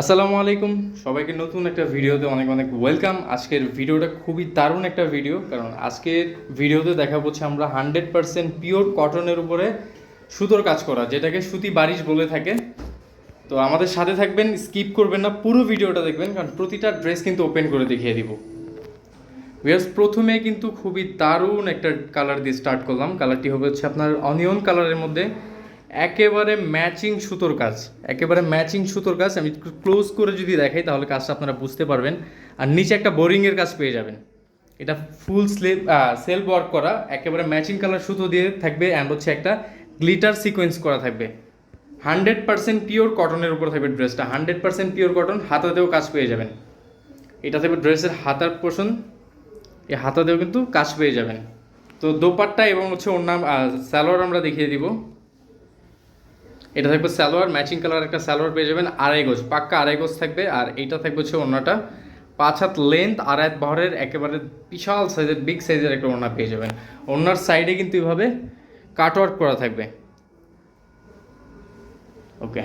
আসসালামু আলাইকুম। সবাইকে নতুন একটা ভিডিওতে অনেক অনেক ওয়েলকাম। আজকের ভিডিওটা খুবই দারুণ একটা ভিডিও, কারণ আজকের ভিডিওতে দেখা হচ্ছে আমরা হান্ড্রেড পার্সেন্ট পিওর কটনের উপরে সুতোর কাজ করা, যেটাকে সুতি বারিশ বলে থাকে। তো আমাদের সাথে থাকবেন, স্কিপ করবেন না, পুরো ভিডিওটা দেখবেন, কারণ প্রতিটা ড্রেস কিন্তু ওপেন করে দেখিয়ে দিব। ভিয়ার্স প্রথমে কিন্তু খুবই দারুণ একটা কালার দিয়ে স্টার্ট করলাম। কালারটি হবে হচ্ছে আপনার অনিয়ন কালারের মধ্যে। একেবারে ম্যাচিং সুতোর কাজ, একেবারে ম্যাচিং সুতোর কাজ। আমি ক্লোজ করে যদি দেখাই, তাহলে কাজটা আপনারা বুঝতে পারবেন। আর নিচে একটা বোরিংয়ের কাজ পেয়ে যাবেন। এটা ফুল স্লিপ সেলফ ওয়ার্ক করা, একেবারে ম্যাচিং কালার সুতো দিয়ে থাকবে অ্যান্ড হচ্ছে একটা গ্লিটার সিকোয়েন্স করা থাকবে। হান্ড্রেড পার্সেন্ট পিওর কটনের উপর থাকবে ড্রেসটা হান্ড্রেড পার্সেন্ট পিওর কটন হাতাতেও কাজ পেয়ে যাবেন। এটা থাকবে ড্রেসের হাতার পোষণ এই হাতাতেও কিন্তু কাজ পেয়ে যাবেন। তো দোপাট্টা এবং হচ্ছে ওর নাম স্যালোয়ার আমরা দেখিয়ে দিব। এটা থাকবে স্যালোয়ার ম্যাচিং কালার একটা স্যালোয়ার পেয়ে যাবেন, আড়াই গোজ, পাক্কা আড়াই গোজ থাকবে, আর এইটা থাকবে হচ্ছে ওড়নাটা। পাঁচ হাত লেন্থ আর এক বহরের, একেবারে বিশাল সাইজের বিগ সাইজের একটা ওড়না পেয়ে যাবেন। ওড়নার সাইডে কিন্তু এভাবে কাটওয়ার্ক করা থাকবে। ওকে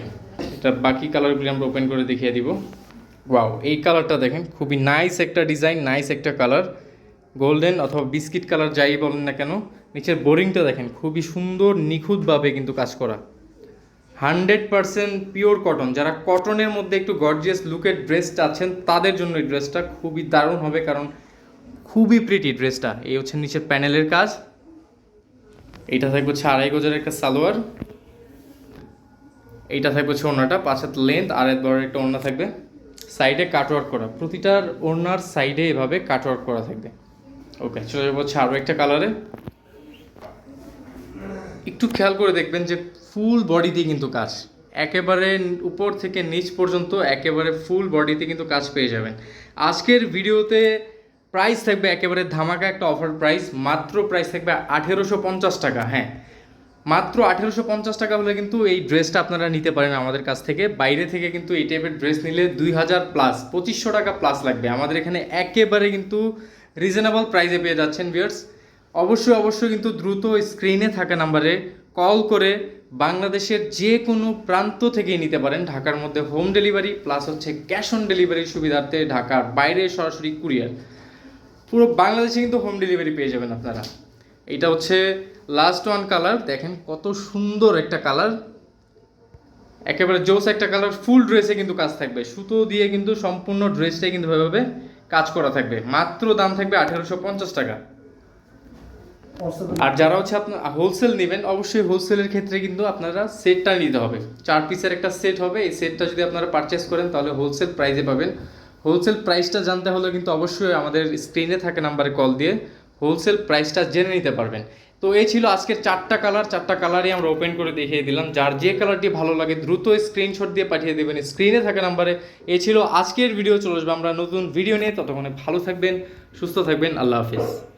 এটা বাকি কালারগুলি আমরা ওপেন করে দেখিয়ে দিব। ওয়াও এই কালারটা দেখেন, খুবই নাইস একটা ডিজাইন নাইস একটা কালার গোল্ডেন অথবা বিস্কিট কালার যাই বলেন না কেন, নিচের বোরিংটা দেখেন, খুবই সুন্দর, নিখুঁতভাবে কিন্তু কাজ করা। Hundred percent pure cotton. যারা কটনের মধ্যে একটু গর্জিয়াস লুকের ড্রেস চাচ্ছেন তাদের জন্য এই ড্রেসটা খুবই দারুণ হবে, কারণ খুবই প্রিটি ড্রেসটা এই হচ্ছে নিচের প্যানেলের কাজ। এইটা থাকবে হচ্ছে আড়াই গজের একটা সালোয়ার। এইটা থাকবে হচ্ছে ওড়নাটা, পাঁচ হাত লেন্থ আর এক বড় একটা ওড়না থাকবে সাইডে কাটওয়ার্ক করা। প্রতিটার ওড়নার সাইডে এভাবে কাটওয়ার্ক করা থাকবে। ওকে চলে যাব হচ্ছে আরও একটা কালারে একটু খেয়াল করে দেখবেন যে ফুল বডিতে কিন্তু কাজ। একেবারে উপর থেকে নিচ পর্যন্ত একেবারে ফুল বডিতে কিন্তু কাজ পেয়ে যাবেন। আজকের ভিডিওতে প্রাইস থাকবে একেবারে ধামাকা একটা অফার প্রাইস মাত্র প্রাইস থাকবে আঠেরোশো পঞ্চাশ টাকা হ্যাঁ। মাত্র আঠেরোশো পঞ্চাশ টাকা হলে কিন্তু এই ড্রেসটা আপনারা নিতে পারেন আমাদের কাছ থেকে। বাইরে থেকে কিন্তু এই টাইপের ড্রেস নিলে দুই হাজার প্লাস পঁচিশশো টাকা প্লাস লাগবে। আমাদের এখানে একেবারে কিন্তু রিজনেবল প্রাইসে পেয়ে যাচ্ছেন ভিউয়ার্স অবশ্যই অবশ্যই কিন্তু দ্রুত স্ক্রিনে থাকা নাম্বারে কল করে বাংলাদেশের যে কোনো প্রান্ত থেকেই নিতে পারেন ঢাকার মধ্যে হোম ডেলিভারি প্লাস হচ্ছে ক্যাশ অন ডেলিভারির সুবিধার্থে ঢাকার বাইরে সরাসরি কুরিয়ার পুরো বাংলাদেশে কিন্তু হোম ডেলিভারি পেয়ে যাবেন আপনারা। এটা হচ্ছে লাস্ট ওয়ান কালার দেখেন কত সুন্দর একটা কালার একেবারে জোস একটা কালার ফুল ড্রেসে কিন্তু কাজ থাকবে। সুতো দিয়ে কিন্তু সম্পূর্ণ ড্রেসটাই কিন্তু এভাবে কাজ করা থাকবে। মাত্র দাম থাকবে আঠেরোশো পঞ্চাশ টাকা। আর যারা হচ্ছে আপনার হোলসেল নেবেন, অবশ্যই হোলসেলের ক্ষেত্রে কিন্তু আপনারা সেটটা নিতে হবে। চার পিসের একটা সেট হবে, এই সেটটা যদি আপনারা পারচেস করেন, তাহলে হোলসেল প্রাইসে পাবেন। হোলসেল প্রাইসটা জানতে হলে কিন্তু অবশ্যই আমাদের স্ক্রিনে থাকা নাম্বারে কল দিয়ে হোলসেল প্রাইসটা জেনে নিতে পারবেন। তো এই ছিল আজকের চারটা কালার চারটা কালারই আমরা ওপেন করে দেখিয়ে দিলাম। যার যে কালারটি ভালো লাগে, দ্রুত স্ক্রিনশট দিয়ে পাঠিয়ে দেবেন। স্ক্রিনে থাকা নাম্বারে এই ছিল আজকের ভিডিও চলে আসবে আমরা নতুন ভিডিও নিয়ে। ততক্ষণে ভালো থাকবেন, সুস্থ থাকবেন। আল্লাহ হাফিজ।